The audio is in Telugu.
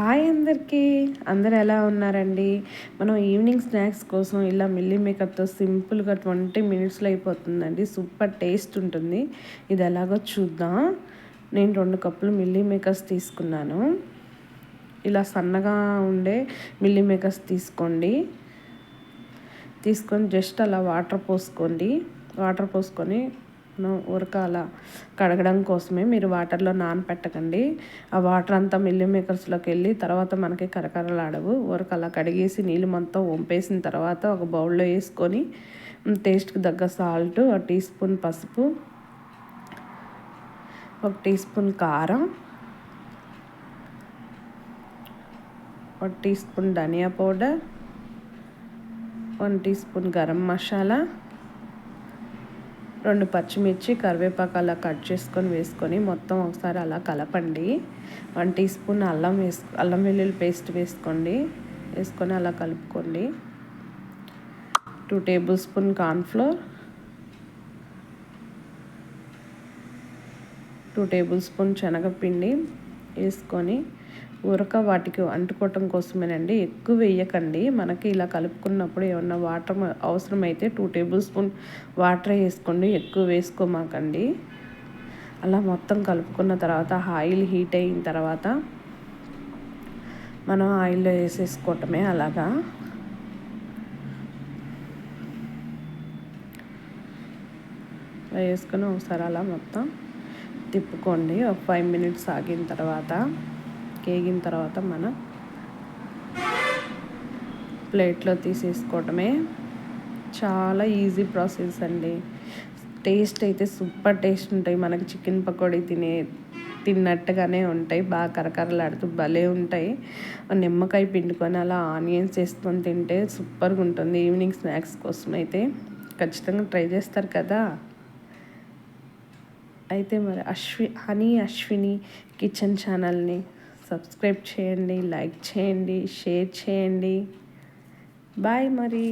హాయ్ అందరికీ. అందరు ఎలా ఉన్నారండి? మనం ఈవినింగ్ స్నాక్స్ కోసం ఇలా మిల్లీ మేకప్తో సింపుల్గా ట్వంటీ మినిట్స్లో అయిపోతుందండి. సూపర్ టేస్ట్ ఉంటుంది. ఇది ఎలాగో చూద్దాం. నేను రెండు కప్పులు మిల్లీ మేకర్స్ తీసుకున్నాను. ఇలా సన్నగా ఉండే మిల్లీ మేకర్స్ తీసుకోండి. తీసుకొని జస్ట్ అలా వాటర్ పోసుకోండి. వాటర్ పోసుకొని ఉరకాల కడగడం కోసమే మీరు వాటర్లో నానపెట్టకండి. ఆ వాటర్ అంతా మిల్లి మేకర్స్లోకి వెళ్ళి తర్వాత మనకి కరకరలాడవు ఉరకలా కడిగేసి నీళ్ళు మొత్తం వంపేసిన తర్వాత ఒక బౌల్లో వేసుకొని టేస్ట్కి తగ్గ సాల్ట్ ఒక టీ స్పూన్ పసుపు ఒక టీ స్పూన్ కారం ఒక టీ స్పూన్ ధనియా powder one teaspoon garam masala రెండు పచ్చిమిర్చి కరివేపాకు అలా కట్ చేసుకొని వేసుకొని మొత్తం ఒకసారి అలా కలపండి. వన్ టీ స్పూన్ అల్లం వేసు అల్లం వెల్లుల్లి పేస్ట్ వేసుకోండి. వేసుకొని అలా కలుపుకోండి. Two tablespoon cornflour two tablespoon శనగపిండి. వేసుకొని ఉరక వాటికి అంటుకోవటం కోసమేనండి. ఎక్కువ వేయకండి. మనకి ఇలా కలుపుకున్నప్పుడు ఏమన్నా వాటర్ అవసరమైతే టూ టేబుల్ స్పూన్ వాటర్ వేసుకోండి. ఎక్కువ వేసుకోమాకండి. అలా మొత్తం కలుపుకున్న తర్వాత ఆయిల్ హీట్ అయిన తర్వాత మనం ఆయిల్లో వేసేసుకోవటమే అలాగా. వేసుకుని ఒకసారి అలా మొత్తం తిప్పుకోండి. ఒక ఫైవ్ మినిట్స్ ఆగిన తర్వాత కేగిన తర్వాత మనం ప్లేట్లో తీసేసుకోవటమే చాలా ఈజీ ప్రాసెస్ అండి. టేస్ట్ అయితే సూపర్ టేస్ట్ ఉంటాయి. మనకి చికెన్ పకోడీ తినే తిన్నట్టుగానే ఉంటాయి. బాగా కరకరలాడుతూ భలే ఉంటాయి. నిమ్మకాయ పిండుకొని అలా ఆనియన్స్ వేసుకొని తింటే సూపర్గా ఉంటుంది. ఈవినింగ్ స్నాక్స్ కోసం అయితే ఖచ్చితంగా ట్రై చేస్తారు కదా. అయితే మరి అశ్వి హనీ అశ్విని కిచెన్ ఛానల్ని సబ్స్క్రైబ్ చేయండి లైక్ చేయండి షేర్ చేయండి. బాయ్ మరి.